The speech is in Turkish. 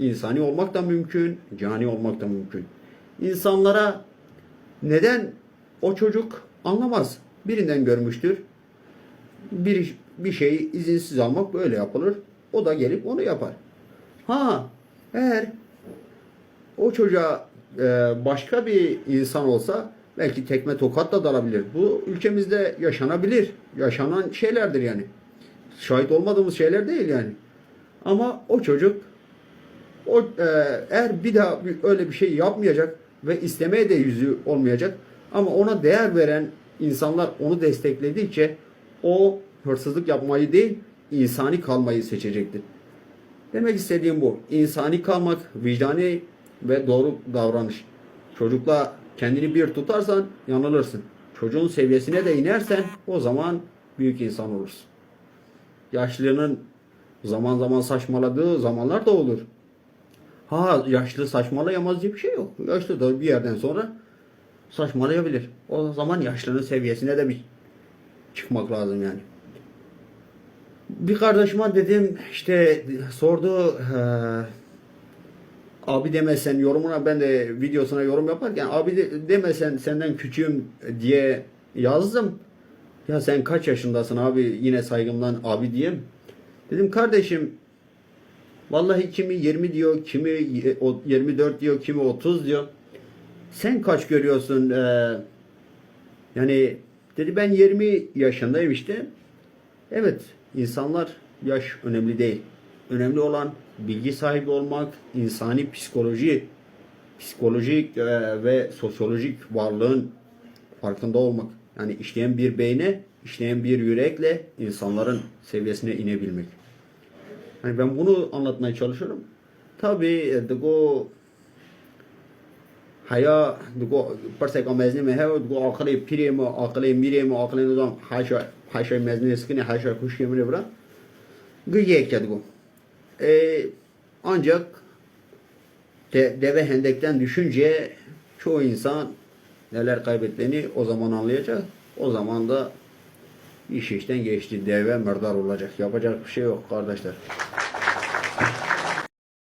insani olmak da mümkün, cani olmak da mümkün. İnsanlara neden o çocuk anlamaz. Birinden görmüştür. Bir, bir şeyi izinsiz almak böyle yapılır. O da gelip onu yapar. Ha eğer o çocuğa e, başka bir insan olsa belki tekme tokat da dalabilir. Bu ülkemizde yaşanabilir. Yaşanan şeylerdir yani. Şahit olmadığımız şeyler değil yani. Ama o çocuk o e, eğer bir daha bir- öyle bir şey yapmayacak ve istemeye de yüzü olmayacak ama ona değer veren insanlar onu destekledikçe o hırsızlık yapmayı değil insani kalmayı seçecektir. Demek istediğim bu. İnsani kalmak, vicdani ve doğru davranış. Çocukla kendini bir tutarsan yanılırsın. Çocuğun seviyesine de inersen o zaman büyük insan olursun. Yaşlının zaman zaman saçmaladığı zamanlar da olur. Ha yaşlı saçmalayamaz diye bir şey yok. Yaşlı da bir yerden sonra saçmalayabilir. O zaman yaşlının seviyesine de bir çıkmak lazım yani. Bir kardeşime dedim işte sordu eee, abi demesen yorumuna ben de videosuna yorum yaparken abi de, demesen senden küçüğüm diye yazdım. Ya sen kaç yaşındasın abi yine saygımdan abi diyeyim. Dedim kardeşim vallahi kimi 20 diyor kimi y- o- 24 diyor kimi 30 diyor. Sen kaç görüyorsun? Eee, yani dedi ben 20 yaşındayım işte. Evet, insanlar yaş önemli değil. Önemli olan bilgi sahibi olmak, insani psikoloji, psikolojik e, ve sosyolojik varlığın farkında olmak. Yani işleyen bir beyne, işleyen bir yürekle insanların seviyesine inebilmek. Hani ben bunu anlatmaya çalışıyorum. Tabi e, digo haya digo persek amazne me hava digo akli pire mi akli mire mi akli nizam haşa haşa mezne skini haşa kuşke mire bura gıyek ya digo. E, ancak de, deve hendekten düşünce çoğu insan neler kaybettiğini o zaman anlayacak. O zaman da iş işten geçti. Deve mırdar olacak. Yapacak bir şey yok kardeşler.